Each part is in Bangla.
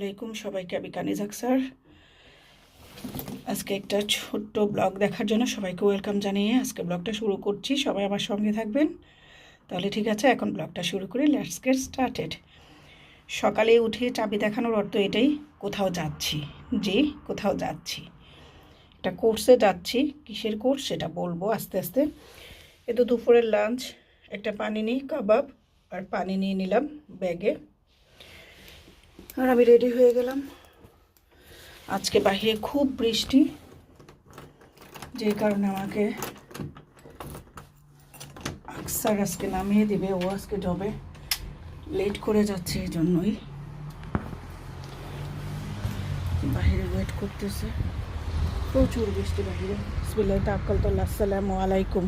আলাইকুম, সবাইকে আমি কানিজাক স্যার। আজকে একটা ছোট্ট ব্লগ দেখার জন্য সবাইকে ওয়েলকাম জানিয়ে আজকে ব্লগটা শুরু করছি। সবাই আমার সঙ্গে থাকবেন। তাহলে ঠিক আছে, এখন ব্লগটা শুরু করি। লেটস গেট স্টার্টেড সকালে উঠে চাবি দেখানোর অর্থ এটাই, কোথাও যাচ্ছি। যে কোথাও যাচ্ছি। একটা কোর্সে যাচ্ছি। কিসের কোর্স সেটা বলব আস্তে আস্তে। এ তো দুপুরের লাঞ্চ। একটা পানি নিই, কাবাব আর পানি নিয়ে নিলাম ব্যাগে। আর আমি রেডি হয়ে গেলাম। আজকে বাইরে খুব বৃষ্টি, যে কারণে আমাকে আকসার আজকে নামিয়ে দিবে, ও আজকে যাবে লেট করে যাচ্ছে এই জন্যই বাইরে ওয়েট করতেছে। প্রচুর বৃষ্টি বাইরে। বিসমিল্লাহ তাকালতুল্লাহ আসসালামু আলাইকুম।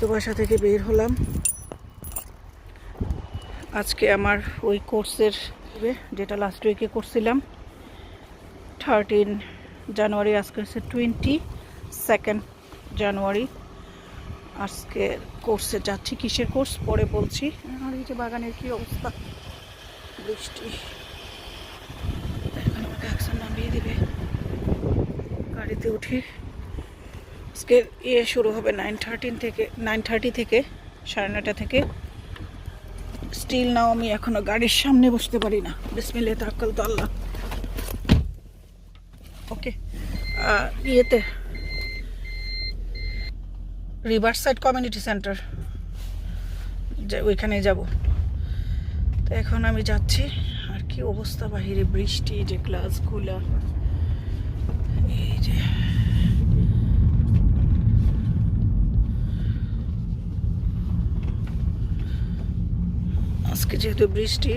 তো বাসা থেকে বের হলাম। আজকে আমার ওই কোর্সের যেটা লাস্ট উইকে করছিলাম। থার্টিন জানুয়ারি, আজকে হচ্ছে টোয়েন্টি সেকেন্ড জানুয়ারি। আজকে কোর্সে যাচ্ছি, কিসের কোর্স? পরে বলছি। আর এই যে বাগানের কি অবস্থা? বৃষ্টি। এখন আমাকে অ্যাকশন নামিয়ে দিবে। গাড়িতে উঠে আজকে ইয়ে শুরু হবে নাইন থার্টিন থেকে নাইন থার্টি থেকে, সাড়ে নটা থেকে। স্টিল নাও আমি এখনও গাড়ির সামনে বসতে পারি না। বিসমিল্লা তাক্কাল তো আল্লাহ। ওকে ইয়েতে। রিভার সাইড কমিউনিটি সেন্টার ওইখানে যাব। তো এখন আমি যাচ্ছি, আর কি অবস্থা বাহিরে, বৃষ্টি, যে গ্লাসগুলা এই যে। আজকে যেহেতু বৃষ্টি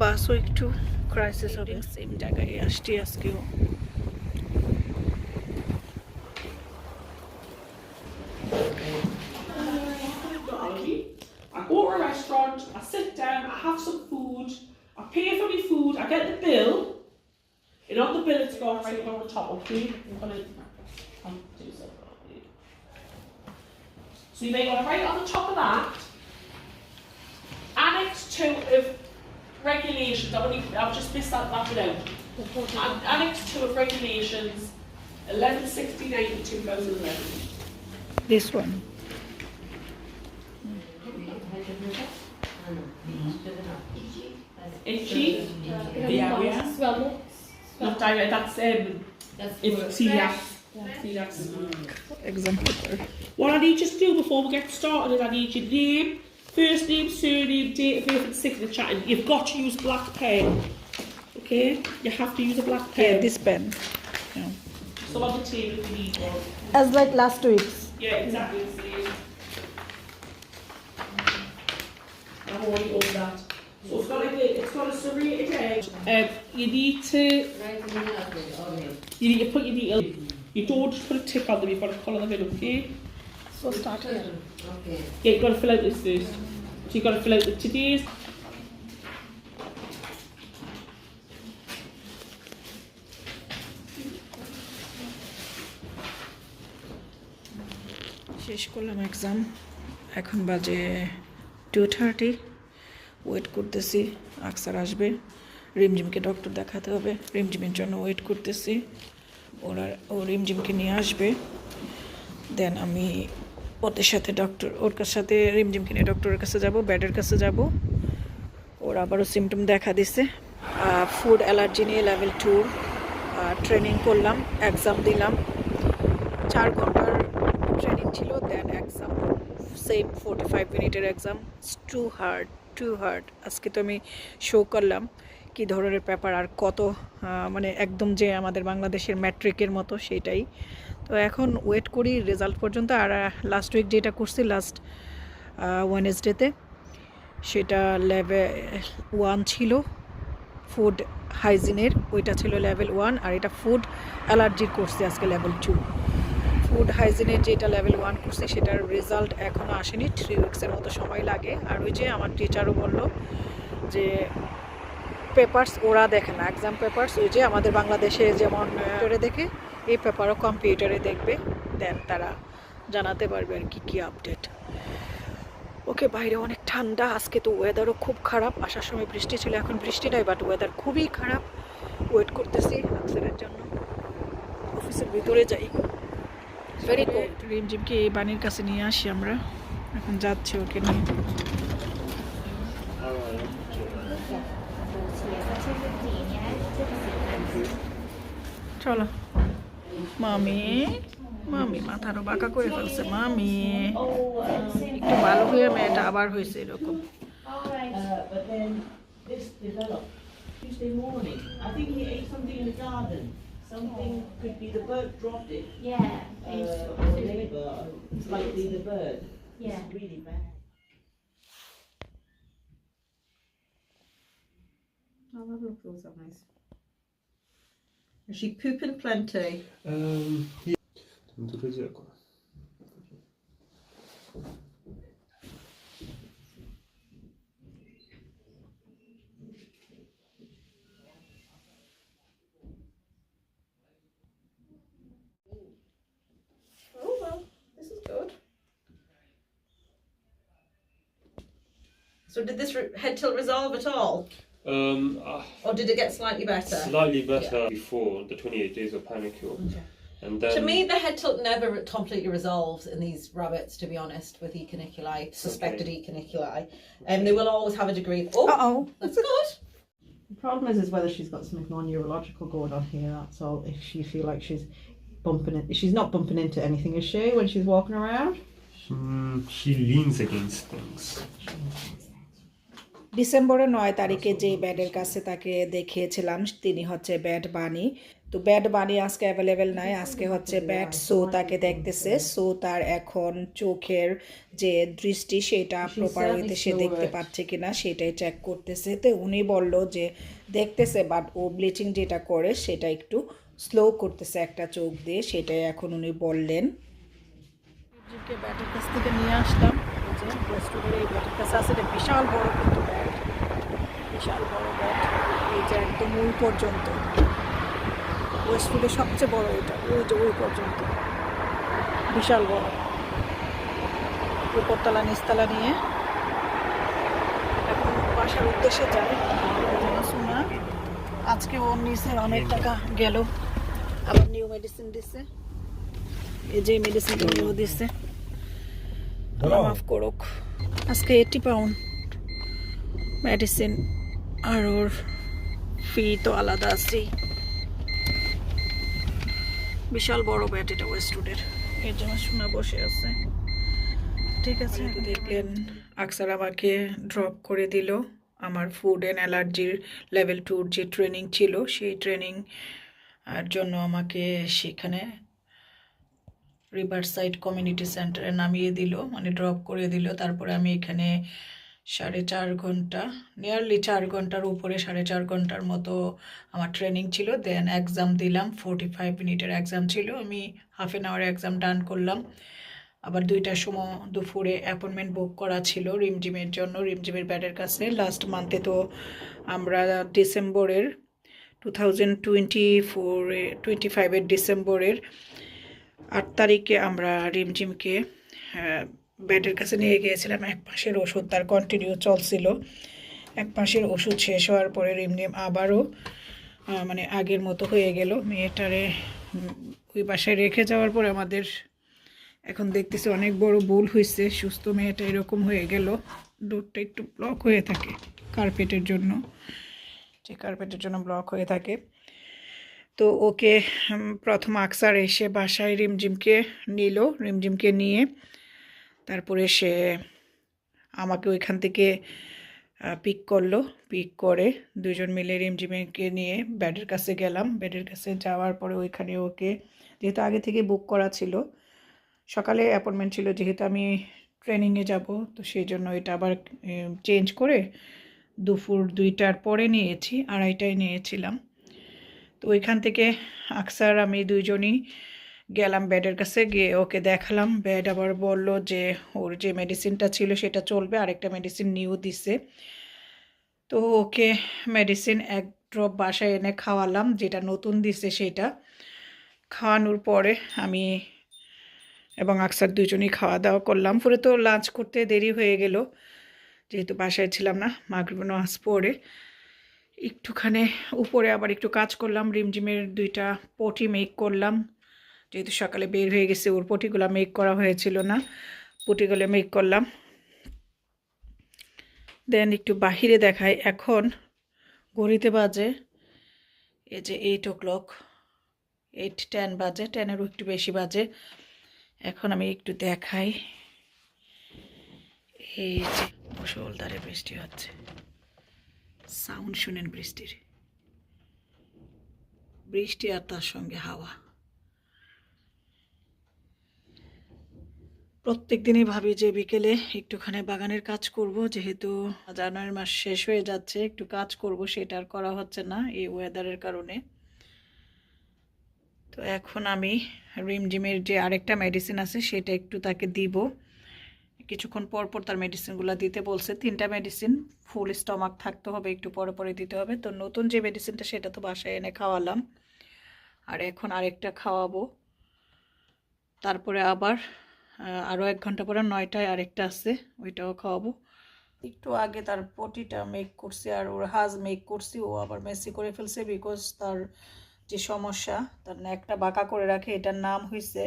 বাসও একটু ক্রাইসিস হবে সেম জায়গায় আসছি আজকেও I go to a restaurant, I sit down, I have some food, I pay for my food, I get the bill, and on the bill it's got right on the top, okay? I'm gonna I'll do something. So you may want to write on the top of that, Annex 2 of regulations, I've, only, I've just missed that, that out. An- Annex 2 of regulations, 1169 to 2011. this one Itchy? Yeah, yeah. Swallow. Not direct, that's um, That's if good. celiac. Celiac. exam What I need you to do before we get started is I need your name, first name, surname, date of birth and signature and you've got to use black pen. Okay? You have to use a black pen. yeah pen. this pen yeah. So on the table if you need one. as like last week's Yeah, exactly the same. I've already done that. So it's got like a, it's got a serrated edge. Um, you need to Right in the middle of it, okay. You need to put your details. You don't just put a tick on them, you've got to colour them in, okay? So start here. Okay. Yeah, you've got to fill out this first. So you've got to fill out the today's. শেষ করলাম এক্সাম এখন বাজে টু থার্টি ওয়েট করতেছি আকসার আসবে। রিমঝিমকে ডক্টর দেখাতে হবে। রিমঝিমের জন্য ওয়েট করতেছি। ওরা ও রিমঝিমকে নিয়ে আসবে। দেন আমি ওদের সাথে ডক্টর ওর সাথে রিমঝিম কিনে ডক্টরের কাছে যাব ব্যাডের কাছে যাব। ওর আবারও সিমটম দেখা দিছে। ফুড অ্যালার্জি নিয়ে লেভেল টুর ট্রেনিং করলাম এক্সাম দিলাম। চার ঘণ্টার ট্রেনিং ছিল then exam same forty five মিনিটের exam too hard too hard আজকে তো আমি শো করলাম কী ধরনের পেপার আর কত মানে একদম যে আমাদের বাংলাদেশের ম্যাট্রিকের মতো সেটাই তো এখন ওয়েট করি রেজাল্ট পর্যন্ত আর লাস্ট উইক যেটা করছি লাস্ট ওয়েনেসডেতে সেটা লেভেল ওয়ান ছিল ফুড হাইজিনের ওইটা ছিল লেভেল ওয়ান আর এটা ফুড অ্যালার্জির করছে আজকে লেভেল টু ফুড হাইজিনের যেটা লেভেল ওয়ান করছে, সেটার রেজাল্ট এখনও আসেনি থ্রি উইক্সের মতো সময় লাগে। আর ওই যে আমার টিচারও বলল যে পেপার্স ওরা দেখে না। এক্সাম পেপার্স ওই যে আমাদের বাংলাদেশে যেমন করে দেখে এই পেপারও কম্পিউটারে দেখবে দেন তারা জানাতে পারবে আর কি কি আপডেট ওকে বাইরে অনেক ঠান্ডা আজকে তো ওয়েদারও খুব খারাপ। আসার সময় বৃষ্টি ছিল এখন বৃষ্টি নাই বাট ওয়েদার খুবই খারাপ। ওয়েট করতেছি আকসারের জন্য। অফিসের ভিতরে যাই। ভেরি কোল্ড রিমঝিমকে এই বাণীর কাছে নিয়ে আসি আমরা। এখন যাচ্ছি ওকে নিয়ে। চলো। মামি মামি মাথারও বাঁকা করে ফেলছে মামি একটু ভালো হয়ে মেয়েটা আবার হয়েছে এরকম Uh, but then this developed Tuesday morning. I think he ate something in the garden. Something could be the bird dropped it. Yeah, it's, Uh, or neighbour, it's likely the bird. yeah. It's really bad. Oh, that looks so nice. Is she pooping plenty? Um, yeah. Oh, so did this head tilt resolve at all? Um, uh, or did it get slightly better? slightly better before the 28 days of panic cure. And then To me, the head tilt never completely resolves in these rabbits, to be honest, with echiniculi, suspected echiniculi. And they will always have a degree of, oh, oh that's good. The problem is, is whether she's got something more neurological going on here. That's all. If she feel like she's bumping it, she's not bumping into anything, is she? When she's walking around. hmm, she leans against things. ডিসেম্বরের নয় তারিখে যে ব্যাডের কাছে তাকে দেখিয়েছিলাম তিনি হচ্ছে ব্যাড বানি তো ব্যাড বানি আজকে অ্যাভেলেবেল নাই আজকে হচ্ছে ব্যাড সো তাকে দেখতেছে। সো তার এখন চোখের যে দৃষ্টি সেটা প্রপার ওয়েতে সে দেখতে পাচ্ছে কিনা সেটাই চেক করতেছে। তো উনি বলল যে দেখতেছে বাট ও ব্লিচিং যেটা করে সেটা একটু স্লো করতেছে একটা চোখ দিয়ে সেটাই এখন উনি বললেন। ব্যাটের কাছ থেকে নিয়ে আসলাম। যে রেস্টুরেন্টের এই ব্যাটের কাছে আছে এটা বিশাল বড় কিন্তু ব্যাট বিশাল বড় ব্যাট এই যে একদম ওই পর্যন্ত ওয়েস্টফুডের সবচেয়ে বড় এটা ওই যে ওই পর্যন্ত বিশাল বড় উপরতলা নিচতলা নিয়ে এখন বাসার উদ্দেশ্যে যাই। শোনা। আজকে ওর নিচে অনেক টাকা গেল। আবার নিউ মেডিসিন দিচ্ছে এই যে মেডিসিনটা নিয়েও দিচ্ছে আল্লাহ মাফ করুক। আজকে এইটি পাউন্ড মেডিসিন আর ওর ফি তো আলাদা আছেই। বিশাল বড় ব্যাট এটা ওয়েস্টউডের এর। জন্য শোনা বসে আছে। ঠিক আছে দেখলেন আকসার আমাকে ড্রপ করে দিল। আমার ফুড অ্যান্ড অ্যালার্জির লেভেল টুর যে ট্রেনিং ছিল সেই ট্রেনিং আর জন্য আমাকে সেখানে রিভার সাইড কমিউনিটি সেন্টারে নামিয়ে দিল মানে ড্রপ করে দিল। তারপরে আমি এখানে সাড়ে চার ঘণ্টা নিয়ারলি চার ঘণ্টার উপরে সাড়ে চার ঘণ্টার মতো আমার ট্রেনিং ছিল। দেন এক্সাম দিলাম ফোরটি ফাইভ মিনিটের এক্সাম ছিল। আমি half an hour exam done করলাম। আবার দুইটার সময় দুপুরে অ্যাপয়েন্টমেন্ট বুক করা ছিল রিমজিমের জন্য রিমজিমের ব্যাডের কাছে লাস্ট মান্থে তো আমরা ডিসেম্বরের টু থাউজেন্ড টোয়েন্টি ফোরে টোয়েন্টি ফাইভের ডিসেম্বরের আট তারিখে আমরা রিমঝিমকে বেডের কাছে নিয়ে গিয়েছিলাম। এক মাসের ওষুধ তার কন্টিনিউ চলছিল। এক মাসের ওষুধ শেষ হওয়ার পরে রিমঝিম আবারও মানে আগের মতো হয়ে গেল। মেয়েটারে ওই বাসায় রেখে যাওয়ার পরে আমাদের এখন দেখতেছি অনেক বড় ভুল হয়েছে। সুস্থ মেয়েটা এরকম হয়ে গেল। ডোরটা একটু ব্লক হয়ে থাকে কার্পেটের জন্য। যে কার্পেটের জন্য ব্লক হয়ে থাকে। তো ওকে প্রথম আকসার এসে বাসায় রিমঝিমকে নিল, রিমঝিমকে নিয়ে। তারপরে সে আমাকে ওইখান থেকে পিক করল। পিক করে দুজন মিলে রিমঝিমকে নিয়ে ব্যাডের কাছে গেলাম। ব্যাডের কাছে যাওয়ার পরে ওইখানে ওকে, যেহেতু আগে থেকে বুক করা ছিল, সকালে অ্যাপয়েন্টমেন্ট ছিল, যেহেতু আমি ট্রেনিংয়ে যাব, তো সেই জন্য এটা আবার চেঞ্জ করে দুপুর দুইটার পরে নিয়েছি, আড়াইটায় নিয়েছিলাম। তো ওইখান থেকে আকসার, আমি দুইজনই গেলাম বেডের কাছে, গিয়ে ওকে দেখালাম। বেড আবার বলল যে ওর যে মেডিসিনটা ছিল সেটা চলবে, আরেকটা মেডিসিন নিউ দিছে। তো ওকে মেডিসিন এক ড্রপ বাসায় এনে খাওয়ালাম, যেটা নতুন দিছে সেটা। খাওয়ানোর পরে আমি এবং আকসার দুজনই খাওয়া দাওয়া করলাম। পরে তো লাঞ্চ করতে দেরি হয়ে গেল, যেহেতু বাসায় ছিলাম না, মাগরিব নামাজ পড়ে। একটুখানি উপরে আবার একটু কাজ করলাম রিমঝিমের দুইটা পটি মেক করলাম। যেহেতু সকালে বের হয়ে গেছে, ওর পটিগুলো মেক করা হয়েছিল না, পটিগুলো মেক করলাম। দেন একটু বাহিরে দেখাই, এখন ঘড়িতে বাজে, এই যে eight o'clock eight ten বাজে টেনেরও একটু বেশি বাজে। এখন আমি একটু দেখাই, এই যে মুসলধারে বৃষ্টি হচ্ছে। সাউন্ড শুনেন বৃষ্টির। বৃষ্টি আর তার সঙ্গে হাওয়া। প্রত্যেক দিনই ভাবি যে বিকেলে একটুখানি বাগানের কাজ করব, যেহেতু জানুয়ারি মাস শেষ হয়ে যাচ্ছে, একটু কাজ করব, সেটা আর করা হচ্ছে না এই ওয়েদারের কারণে। তো এখন আমি রিমঝিমের যে আরেকটা মেডিসিন আছে, সেটা একটু তাকে দিব। কিছুক্ষণ পর পর তার মেডিসিনগুলো দিতে বলছে। তিনটা মেডিসিন ফুল স্টমাক থাকতে হবে, একটু পরে পরে দিতে হবে। তো নতুন যে মেডিসিনটা সেটা তো বাসায় এনে খাওয়ালাম। আর এখন আরেকটা খাওয়াবো। তারপরে আবার আরও এক ঘণ্টা পরে নয়টায় আরেকটা আছে, ওইটাও খাওয়াবো। একটু আগে তার পটিটা মেক করছি, আর ওর হাজ মেক করছি, ও আবার মেসি করে ফেলছে বিকজ তার যে সমস্যা, তার নেকটা বাঁকা করে রাখে, এটার নাম হয়েছে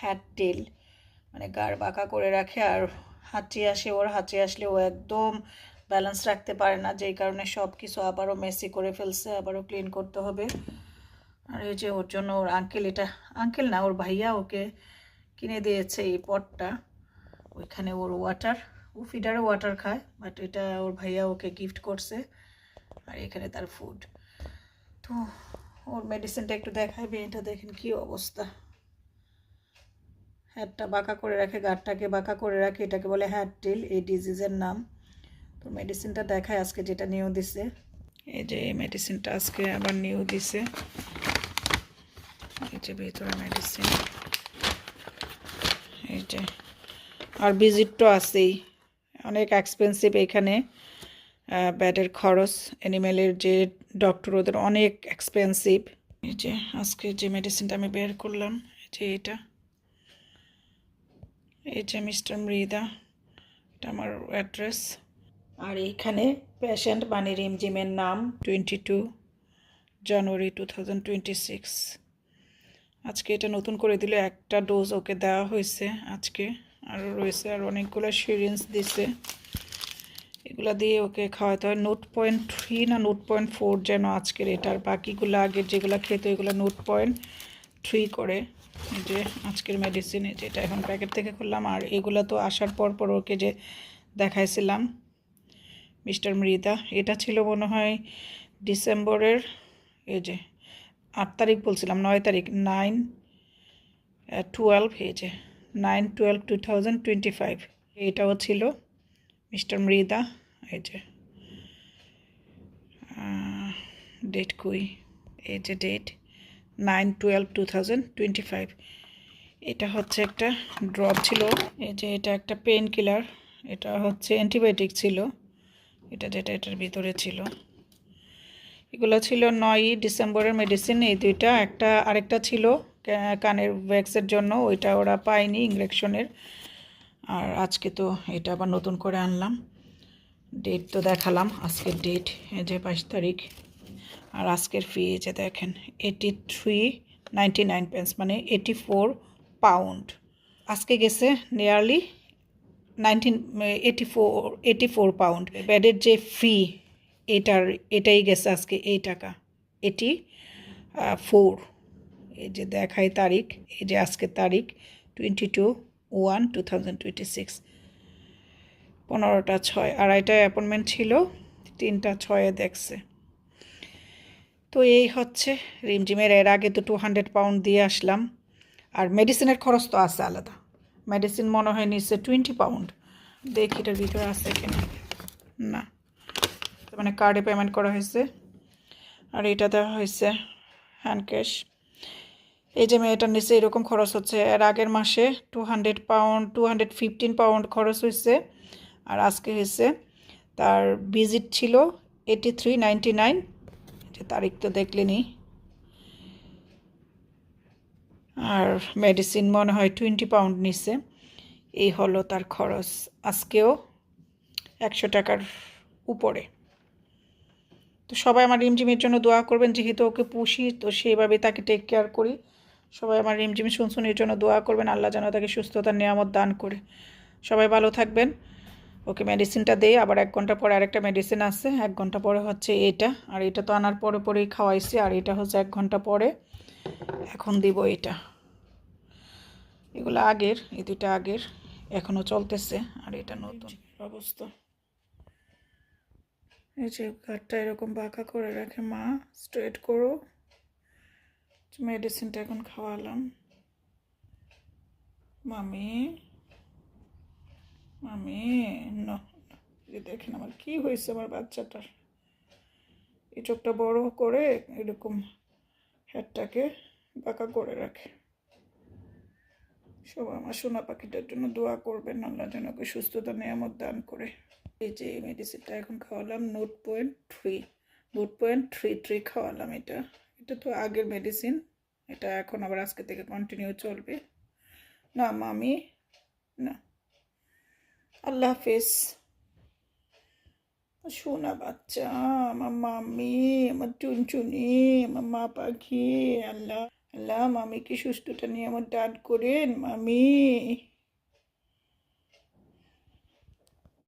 হ্যাট টেল মানে গাড় বাঁকা করে রাখে আর হাঁচি আসে, ওর হাঁচি আসলে ও একদম ব্যালেন্স রাখতে পারে না। যেই কারণে সব কিছু আবারও মেসি করে ফেলছে, আবারও ক্লিন করতে হবে। আর এই যে ওর জন্য ওর আঙ্কেল এটা আঙ্কেল না, ওর ভাইয়া ওকে কিনে দিয়েছে এই পটটা। ওইখানে ওর ওয়াটার ও ফিডারে ওয়াটার খায় বাট এটা ওর ভাইয়া ওকে গিফট করছে আর এখানে তার ফুড তো ওর মেডিসিনটা একটু দেখাবে এটা দেখেন কি অবস্থা। হ্যাটটা বাঁকা করে রাখে গাঢ়টাকে বাঁকা করে রাখে, এটাকে বলে হ্যাট টিল এই ডিজিজের নাম। তো মেডিসিনটা দেখায় আজকে যেটা নিউ দিছে। এই যে এই মেডিসিনটা আজকে আবার নিউ দিছে। এই যে ভিতরে মেডিসিন। এই যে, আর ভিজিট তো আছেই। অনেক এক্সপেন্সিভ এখানে ব্যাডের খরচ অ্যানিমেলের যে ডক্টর ওদের অনেক এক্সপেন্সিভ এই যে, আজকে যে মেডিসিনটা আমি বের করলাম, এই যে এটা। এই যে মিস্টার মৃদা, এটা আমার অ্যাড্রেস। আর এইখানে পেশেন্ট মানে রিমজিমের নাম twenty two January two thousand twenty six আজকে এটা নতুন করে দিলে একটা ডোজ ওকে দেওয়া হয়েছে আজকে। আরও রয়েছে আর অনেকগুলো সিরিঞ্জ দিছে। এগুলা দিয়ে ওকে খাওয়াতে হয়। নোট পয়েন্ট থ্রি না নোট পয়েন্ট ফোর যেন আজকের এটার বাকিগুলো আগের যেগুলো খেতে, এগুলো নোট পয়েন্ট থ্রি করে যে আজকের মেডিসিন যেটা এখন প্যাকেট থেকে খুললাম। আর এগুলো তো আসার পর পর ওকে যে দেখাইছিলাম, মিস্টার মৃদা, এটা ছিল মনে হয় ডিসেম্বরের এই যে আট তারিখ বলছিলাম, নয় তারিখ নাইন টুয়েলভ এই যে nine twelve two thousand twenty five এটাও ছিল মিস্টার মৃদা, এই যে ডেট কুই? এই যে date nine twelve two thousand twenty five এটা হচ্ছে একটা ড্রপ ছিল এই যে এটা একটা পেন কিলার এটা হচ্ছে অ্যান্টিবায়োটিক ছিল এটা যেটা এটার ভিতরে ছিল এগুলো ছিল নয়ই ডিসেম্বরের মেডিসিন এই দুইটা একটা আরেকটা ছিল কানের ভ্যাক্সের জন্য ওইটা ওরা পায়নি ইঞ্জেকশনের আর আজকে তো এটা আবার নতুন করে আনলাম ডেট তো দেখালাম আজকের ডেট যে বাইশ তারিখ আর আজকের ফি যে দেখেন eighty three ninety nine pence মানে এইটি ফোর পাউন্ড আজকে গেছে nearly nineteen eighty four four pound ব্যাডের যে ফি এটার, এটাই গেছে আজকে এই টাকা এটি ফোর এই যে দেখাই তারিখ, এই যে আজকের তারিখ twenty two one two thousand twenty six পনেরোটা ছয় আড়াইটা অ্যাপয়েন্টমেন্ট ছিল, তিনটা ছয়ে দেখছে। তো এই হচ্ছে রিমজিমের এর আগে তো টু হান্ড্রেড পাউন্ড দিয়ে আসলাম। আর মেডিসিনের খরচ তো আছে আলাদা। মেডিসিন মনে হয় নিচ্ছে টোয়েন্টি পাউন্ড দেখি এটার ভিতরে আছে কিনা। না। মানে কার্ডে পেমেন্ট করা হয়েছে। আর এটা দেওয়া হয়েছে হ্যান্ড ক্যাশ এই যে মেয়েটার নিচে এরকম খরচ হচ্ছে। এর আগের মাসে two hundred pound two hundred fifteen pound খরচ হয়েছে। আর আজকে হয়েছে। তার ভিজিট ছিল এইটি থ্রি নাইনটি নাইন যে তারিখ তো দেখলেনি। আর মেডিসিন মনে হয় টোয়েন্টি পাউন্ড নিছে। এই হলো তার খরচ আজকেও একশো টাকার উপরে। তো সবাই আমার রিমঝিমের জন্য দোয়া করবেন, যেহেতু ওকে পুষি, তো সেইভাবে তাকে টেক কেয়ার করি। সবাই আমার রিমঝিম শুনশুনির জন্য দোয়া করবেন, আল্লাহ যেন তাকে সুস্থতার নিয়ামত দান করে। সবাই ভালো থাকবেন। ওকে মেডিসিনটা দেই আবার এক ঘণ্টা পরে আরেকটা মেডিসিন আছে, এক ঘণ্টা পরে হচ্ছে এটা আর এটা তো আনার পরে পরেই খাওয়াইছি, আর এটা হচ্ছে এক ঘণ্টা পরে এখন দিব এটা এগুলো আগের, এই দুইটা আগের এখনও চলতেছে, আর এটা নতুন অবস্থা। এই যে ঘাটটা এরকম বাঁকা করে রাখে মা স্ট্রেট করো। মেডিসিনটা এখন খাওয়ালাম। মামি না দেখেন আমার কি হয়েছে আমার বাচ্চাটার। এই চোখটা বড় করে এরকম হেডটাকে বাঁকা করে রাখে। সব আমার সোনা পাখিটার জন্য দোয়া করবেন, আল্লাহ যেন ওকে সুস্থতা, নিয়ামত দান করে। এই যে এই মেডিসিনটা এখন খাওয়ালাম nought point three nought point three three খাওয়ালাম এটা। এটা তো আগের মেডিসিন এটা এখন আবার আজকে থেকে কন্টিনিউ চলবে। না, মামি, না। আল্লাহ হাফেজ। সোনা বাচ্চা, আমার মামি আমার চুনচুনি আমার মা পাখি, আল্লাহ আল্লাহ, মামিকে সুস্থটা নিয়ে আমার ডাট করেন, মামি।